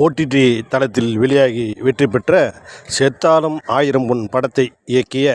OTT தளத்தில் வெளியாகி வெற்றி பெற்ற செத்தாலும் ஆயிரம் பொன் படத்தை இயக்கிய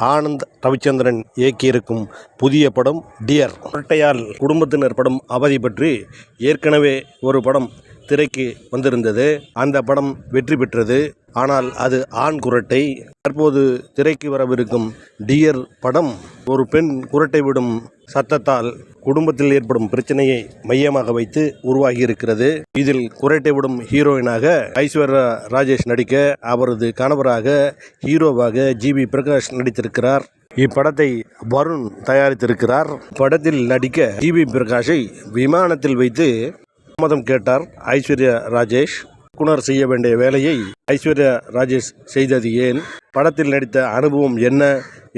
ஆனந்த் ரவிச்சந்திரன் இயக்கியிருக்கும் புதிய படம் டியர் இரட்டையால் குடும்பத்தினர் படம் அவதி பற்றி ஏற்கனவே ஒரு படம் திரைக்கு வந்திருந்தது. அந்த படம் வெற்றி பெற்றது. ஆனால் அது ஆண் குரட்டை. தற்போது திரைக்கு வரவிருக்கும் டியர் படம் ஒரு பெண் குரட்டை விடும் சத்தத்தால் குடும்பத்தில் ஏற்படும் பிரச்சனையை மையமாக வைத்து உருவாகி இருக்கிறது இதில் குரட்டை விடும் ஹீரோயினாக ஐஸ்வர்யா ராஜேஷ் நடிக்க அவரது கணவராக ஹீரோவாக ஜிவி பிரகாஷ் நடித்திருக்கிறார். இப்படத்தை வருண் தயாரித்திருக்கிறார். படத்தில் நடிக்க ஜிவி பிரகாஷை விமானத்தில் வைத்து சம்மதம் கேட்டார் ஐஸ்வர்யா ராஜேஷ். இயக்குனர் செய்ய வேண்டிய வேலையை ஐஸ்வர்யா ராஜேஷ் செய்தது ஏன்? படத்தில் நடித்த அனுபவம் என்ன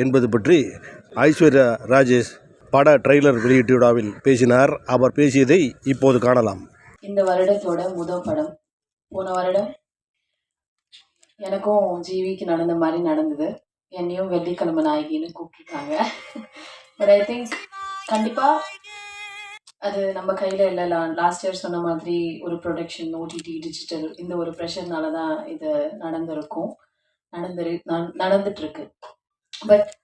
என்பது பற்றி ஐஸ்வர்யா ராஜேஷ் பட ட்ரெய்லர் வெளியீட்டு விழாவில் பேசினார். அவர் பேசியதை இப்போது காணலாம். இந்த வருடத்தோட முதல் படம். போன வருடம் எனக்கும் ஜீவிக்கு நடந்த மாதிரி நடந்தது. என்னையும் வெள்ளிக்கிழமை நாயகின்னு கூப்பிட்டுருக்காங்க பட் ஐ திங்க் கண்டிப்பாக அது நம்ம கையில் இல்லை. லாஸ்ட் இயர் சொன்ன மாதிரி ஒரு ப்ரொடக்ஷன் ஓடிடி டிஜிட்டல் இந்த ஒரு ப்ரெஷர்னால தான் இது நடந்திருக்கும். நடந்துரு நட- நடந்துட்டு இருக்கு but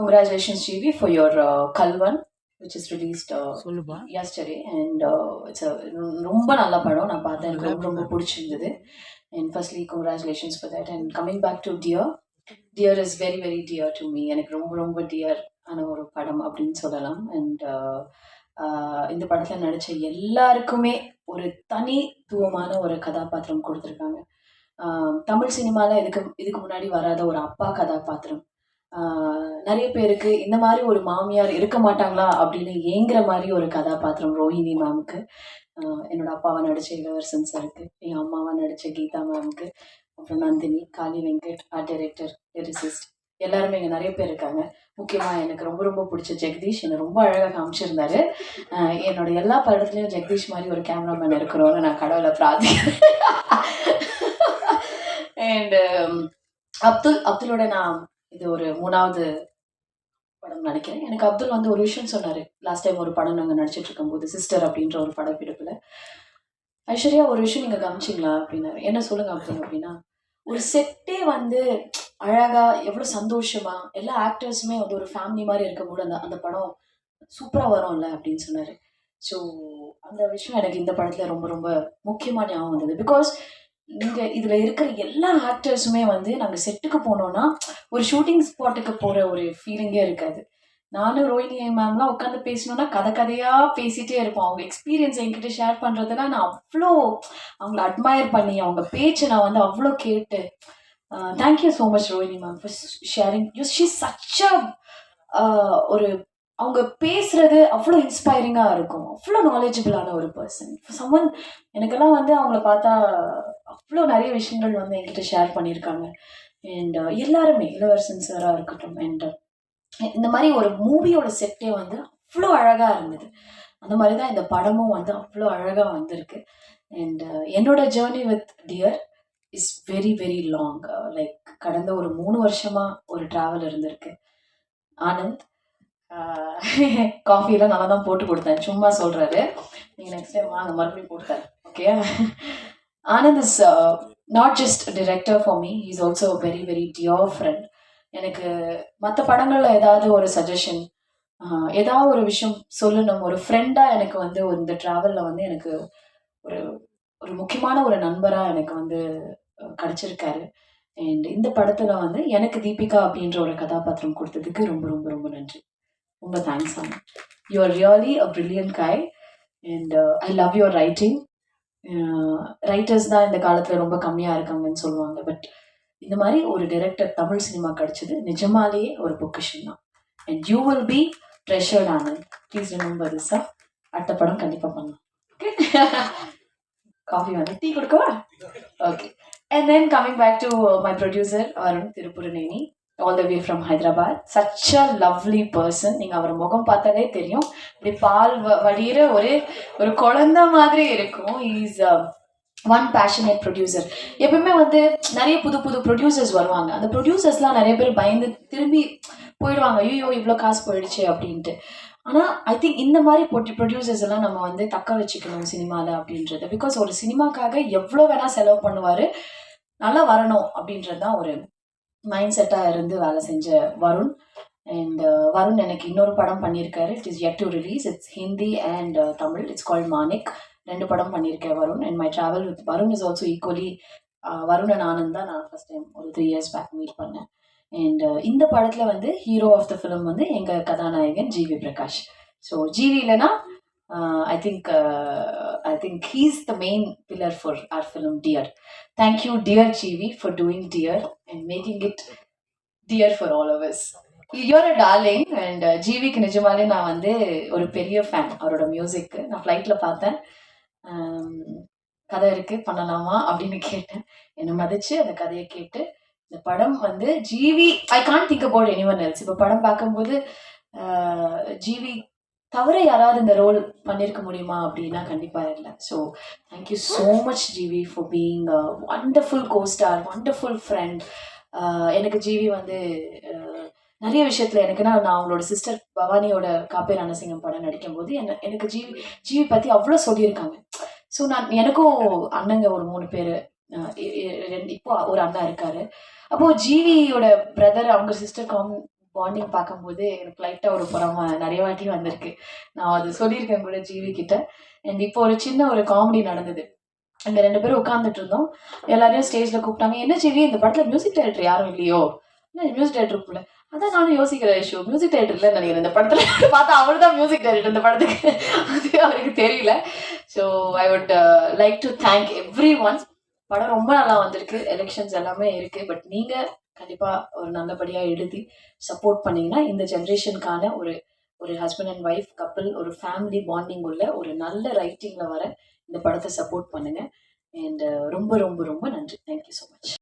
congratulations GV for your Kalvan which is released uh, it's a ரொம்ப நல்ல படம். நான் பார்த்தேன். எனக்கு ரொம்ப ரொம்ப பிடிச்சிருந்தது. And firstly congratulations for that and coming back to Dear Dear is very very dear to me எனக்கு ரொம்ப ரொம்ப டியர் ஆன ஒரு படம் அப்படின்னு சொல்லலாம். அண்ட் இந்த படத்தில் நடித்த எல்லாருக்குமே ஒரு தனித்துவமான ஒரு கதாபாத்திரம் கொடுத்துருக்காங்க. தமிழ் சினிமாவில் இதுக்கு இதுக்கு முன்னாடி வராத ஒரு அப்பா கதாபாத்திரம். நிறைய பேருக்கு இந்த மாதிரி ஒரு மாமியார் இருக்க மாட்டாங்களா அப்படின்னு ஏங்குற மாதிரி ஒரு கதாபாத்திரம் ரோஹிணி மேம்க்கு என்னோட அப்பாவை நடித்த இளவரசன் சாருக்கு என் அம்மாவை நடித்த கீதா மேம்க்கு அப்புறம் Nandini Kaali Venkat art director lyricist எல்லாருமே இங்கே நிறைய பேர் இருக்காங்க. முக்கியமாக எனக்கு ரொம்ப ரொம்ப பிடிச்ச ஜெகதீஷ். என்னை ரொம்ப அழகாக காமிச்சிருந்தாரு. என்னோட எல்லா படத்துலையும் ஜெகதீஷ் மாதிரி ஒரு கேமராமேன் இருக்கிறோன்னு நான் கடவுளை பிரார்த்திக்கிறேன். அண்ட் um, அப்துல் அப்துலோட நான் இது ஒரு மூணாவது படம் நினைக்கிறேன் எனக்கு அப்துல் வந்து ஒரு விஷயம் சொன்னார். லாஸ்ட் டைம் ஒரு படம் நாங்கள் நடிச்சிட்டு இருக்கும்போது சிஸ்டர் அப்படின்ற ஒரு படப்பிடிப்பில். ஐஸ்வர்யா ஒரு விஷயம் நீங்கள் கவனிச்சிங்களா அப்படின்னாரு. என்ன சொல்லுங்க அப்துல் அப்படின்னா ஒரு செட்டே வந்து அழகா எவ்வளோ சந்தோஷமா எல்லா ஆக்டர்ஸுமே வந்து ஒரு ஃபேமிலி மாதிரி இருக்கும்போது அந்த அந்த படம் சூப்பராக வரும்ல அப்படின்னு சொன்னார். ஸோ அந்த விஷயம் எனக்கு இந்த படத்தில் ரொம்ப ரொம்ப முக்கியமாக ஞாபகம் வந்தது. பிகாஸ் நீங்கள் இதில் இருக்கிற எல்லா ஆக்டர்ஸுமே வந்து நாங்கள் செட்டுக்கு போனோன்னா ஒரு ஷூட்டிங் ஸ்பாட்டுக்கு போகிற ஒரு ஃபீலிங்கே இருக்காது. நானும் ரோஹினி மேம்லாம் உட்காந்து பேசணும்னா கதை கதையாக பேசிகிட்டே இருப்போம். அவங்க எக்ஸ்பீரியன்ஸ் என்கிட்ட ஷேர் பண்ணுறதுலாம் நான் அவ்வளோ அவங்கள அட்மயர் பண்ணி அவங்க பேச்சு நான் வந்து அவ்வளோ கேட்டு thank you so much Rohini ma'am for sharing you she such ஒரு அவங்க பேசுறது அவ்வளோ இன்ஸ்பைரிங்காக இருக்கும். அவ்வளோ நாலேஜபிளான ஒரு பர்சன் சம்மன் எனக்கெல்லாம் வந்து அவங்கள பார்த்தா அவ்வளோ நிறைய விஷயங்கள் வந்து என்கிட்ட ஷேர் பண்ணியிருக்காங்க. அண்ட் எல்லாருமே இளவரசன் சாராக இருக்கட்டும் அண்ட் இந்த மாதிரி ஒரு மூவியோட செட்டே வந்து அவ்வளோ அழகாக இருந்தது. அந்த மாதிரி தான் இந்த படமும் வந்து அவ்வளோ அழகாக வந்திருக்கு. அண்ட் uh, என்னோட journey with Dear is very very long like கடந்த ஒரு மூணு வருஷமாக ஒரு ட்ராவல் இருந்திருக்கு. ஆனந்த் uh, காஃபியெல்லாம் நல்லா தான் போட்டு கொடுத்தேன். சும்மா சொல்கிறாரு நீங்கள் நெக்ஸ்ட் டைம் வாங்க மறுபடியும் போட்டுத்தரேன். Okay Anand is not just director for me is also very very dear friend எனக்கு மற்ற படங்களில் ஏதாவது ஒரு சஜஷன் ஏதாவது ஒரு விஷயம் சொல்லணும். ஒரு ஃப்ரெண்டாக எனக்கு வந்து ஒரு இந்த ட்ராவலில் வந்து எனக்கு ஒரு ஒரு முக்கியமான ஒரு நண்பராக எனக்கு வந்து கிடச்சிருக்காரு கிடைச்சிருக்காரு. அண்ட் இந்த படத்தில் வந்து எனக்கு தீபிகா அப்படின்ற ஒரு கதாபாத்திரம் கொடுத்ததுக்கு ரொம்ப ரொம்ப ரொம்ப நன்றி. ரொம்ப thanks and you are really a brilliant guy and I love your writing writers தான் இந்த காலத்தில் ரொம்ப கம்மியாக இருக்காங்கன்னு சொல்லுவாங்க. பட் இந்த மாதிரி ஒரு டைரக்டர் தமிழ் சினிமா கிடைச்சது நிஜமாலேயே ஒரு பொக்கிஷன் தான் and you will be treasured Anand please remember this அடுத்த படம் கண்டிப்பாக பண்ணலாம். ஓகே காஃபி வந்து டீ கொடுக்கவா? Okay and then coming back to my producer Arun Thirupuraneni all the way from Hyderabad such a lovely person நீங்கள் அவர் முகம் பார்த்தாலே தெரியும். இப்படி பால் வ- வடிகிற ஒரு ஒரு குழந்தை மாதிரி இருக்கும். இஸ் ஒன் பேஷனேட் ப்ரொடியூசர் எப்பவுமே வந்து நிறைய புது புது ப்ரொடியூசர்ஸ் வருவாங்க. அந்த ப்ரொடியூசர்ஸ்லாம் நிறைய பேர் பயந்து திரும்பி போயிடுவாங்க. ஐயோ இவ்வளோ காசு போயிடுச்சு அப்படின்ட்டு. ஆனால் ஐ திங்க் இந்த மாதிரி போட்டி ப்ரொடியூசர்ஸ் எல்லாம் நம்ம வந்து தக்க வச்சுக்கணும் சினிமாவில் அப்படின்றது. பிகாஸ் ஒரு சினிமாக்காக எவ்வளோ வேணால் செலவு பண்ணுவார் நல்லா வரணும் அப்படின்றது தான் ஒரு மைண்ட் செட்டாக இருந்து வேலை செஞ்ச வருண். அண்ட் uh, வருண் எனக்கு இன்னொரு படம் பண்ணியிருக்காரு. It is yet to release it's Hindi and Tamil it's called Manik ரெண்டு படம் பண்ணியிருக்கேன் Varun and my travel with Varun is also equally Varun and Anand தான் நான் ஃபஸ்ட் டைம் ஒரு த்ரீ இயர்ஸ் பேக் மீட் பண்ணேன். அண்ட் இந்த படத்தில் வந்து ஹீரோ ஆஃப் த ஃபிலிம் வந்து எங்கள் கதாநாயகன் ஜிவி பிரகாஷ். ஸோ ஜிவி இல்லைன்னா I think I think he's the main pillar for our film Dear thank you dear GV for doing Dear and making it dear for all overs us. You're a darling and ஜிவிக்கு நிஜமாலே நான் வந்து ஒரு பெரிய fan அவரோட மியூசிக்கு நான் ஃப்ளைட்டில் பார்த்தேன். கதை இருக்குது பண்ணலாமா அப்படின்னு கேட்டேன். என்னை மதித்து அந்த கதையை கேட்டு இந்த படம் வந்து GV I can't think about anyone else இப்போ படம் பார்க்கும்போது ஜிவி தவிர யாராவது இந்த ரோல் பண்ணியிருக்க முடியுமா அப்படின்னா கண்டிப்பாக இல்லை. So thank you so much GV for being wonderful costar wonderful friend எனக்கு ஜிவி வந்து நிறைய விஷயத்தில் எனக்குன்னா நான் அவங்களோட சிஸ்டர் பவானியோட காப்பே ரணசிங்கம் படம் நடிக்கும் போது என்ன எனக்கு ஜிவி ஜிவி பற்றி அவ்வளோ சொல்லியிருக்காங்க. ஸோ நான் எனக்கும் அண்ணங்க ஒரு மூணு பேர் இப்போ ஒரு அண்ணா இருக்காரு. அப்போ ஜீவியோட பிரதர் அவங்க சிஸ்டர் காம் பாண்டிங் பார்க்கும்போது எனக்கு லைட்டாக ஒரு பொறாம நிறைய வாட்டி வந்திருக்கு. நான் அது சொல்லியிருக்கேன் கூட ஜீவி கிட்ட. அண்ட் இப்போ ஒரு சின்ன ஒரு காமெடி நடந்தது. அங்கே ரெண்டு பேரும் உட்காந்துட்டு இருந்தோம். எல்லாரையும் ஸ்டேஜில் கூப்பிட்டாங்க. என்ன ஜிவி இந்த படத்தில் மியூசிக் டைரக்டர் யாரும் இல்லையோ? மியூசிக் டைரக்டர் அதான் நானும் யோசிக்கிற இஷ்யூ மியூசிக் டைரக்டர் இல்லைன்னு நினைக்கிறேன். இந்த படத்தில் பார்த்தா அவர் தான் மியூசிக் டைரக்டர் இந்த படத்துக்கு. அது அவருக்கு தெரியல. So I would like to thank everyone படம் ரொம்ப நல்லா வந்திருக்கு. எலெக்ஷன்ஸ் எல்லாமே இருக்கு. பட் நீங்க கண்டிப்பா ஒரு நல்லபடியா எழுதி சப்போர்ட் பண்ணீங்கன்னா இந்த ஜென்ரேஷனுக்கான ஒரு ஒரு ஹஸ்பண்ட் அண்ட் ஒய்ஃப் கப்பிள் ஒரு ஃபேமிலி பாண்டிங் உள்ள ஒரு நல்ல ரைட்டிங்ல வர இந்த படத்தை சப்போர்ட் பண்ணுங்க. அண்ட் uh, ரொம்ப ரொம்ப ரொம்ப நன்றி. Thank you so much